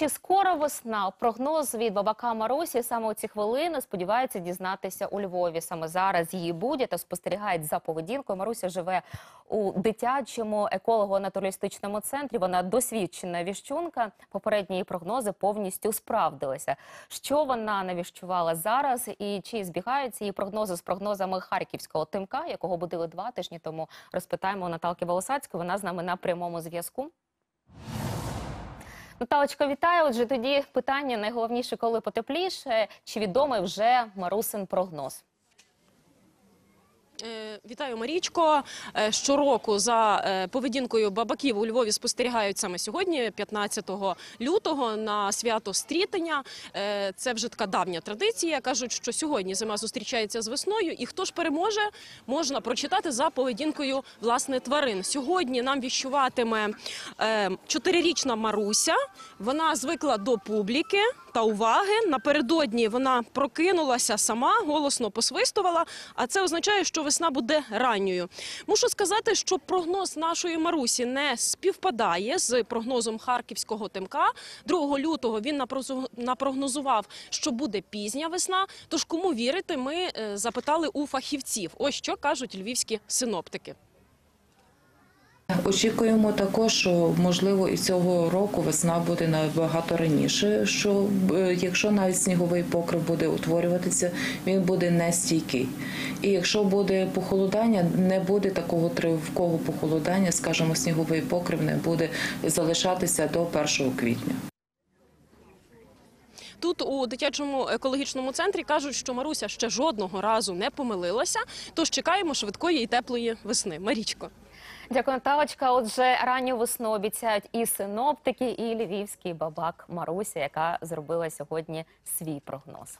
Чи скоро весна? Прогноз від бабака Марусі саме у ці хвилини сподівається дізнатися у Львові. Саме зараз її будять та спостерігають за поведінкою. Маруся живе у дитячому еколого-натуралістичному центрі. Вона досвідчена віщунка. Попередні її прогнози повністю справдилися. Що вона навіщувала зараз, і чи збігаються її прогнози з прогнозами харківського тимка, якого будили два тижні тому? Розпитаємо у Наталки Волосацької. Вона з нами на прямому зв'язку. Наталочка, вітаю. Отже, тоді питання найголовніше, коли потепліше. Чи відомий вже Марусин прогноз? Вітаю, Марічко. Е, Щороку за е, поведінкою бабаків у Львові спостерігають саме сьогодні, 15 лютого, на свято стрітення. Е, Це вже така давня традиція. Кажуть, що сьогодні зима зустрічається з весною, і хто ж переможе, можна прочитати за поведінкою власне тварин. Сьогодні нам віщуватиме чотирирічна Маруся. Вона звикла до публіки та уваги. Напередодні вона прокинулася сама, голосно посвистувала. А це означає, що весна буде ранньою. Мушу сказати, що прогноз нашої Марусі не співпадає з прогнозом харківського тимка. 2 лютого він напрогнозував, що буде пізня весна. Тож кому вірити, ми е, запитали у фахівців. Ось що кажуть львівські синоптики. Очікуємо також, що можливо і цього року весна буде набагато раніше. Що е, якщо навіть сніговий покрив буде утворюватися, він буде нестійкий. І якщо буде похолодання, не буде такого тривкого похолодання, скажімо, сніговий покрив не буде залишатися до 1 квітня. Тут у дитячому екологічному центрі кажуть, що Маруся ще жодного разу не помилилася. Тож чекаємо швидкої і теплої весни. Марічко. Дякую, Наталочка. Отже, ранню весну обіцяють і синоптики, і львівський бабак Маруся, яка зробила сьогодні свій прогноз.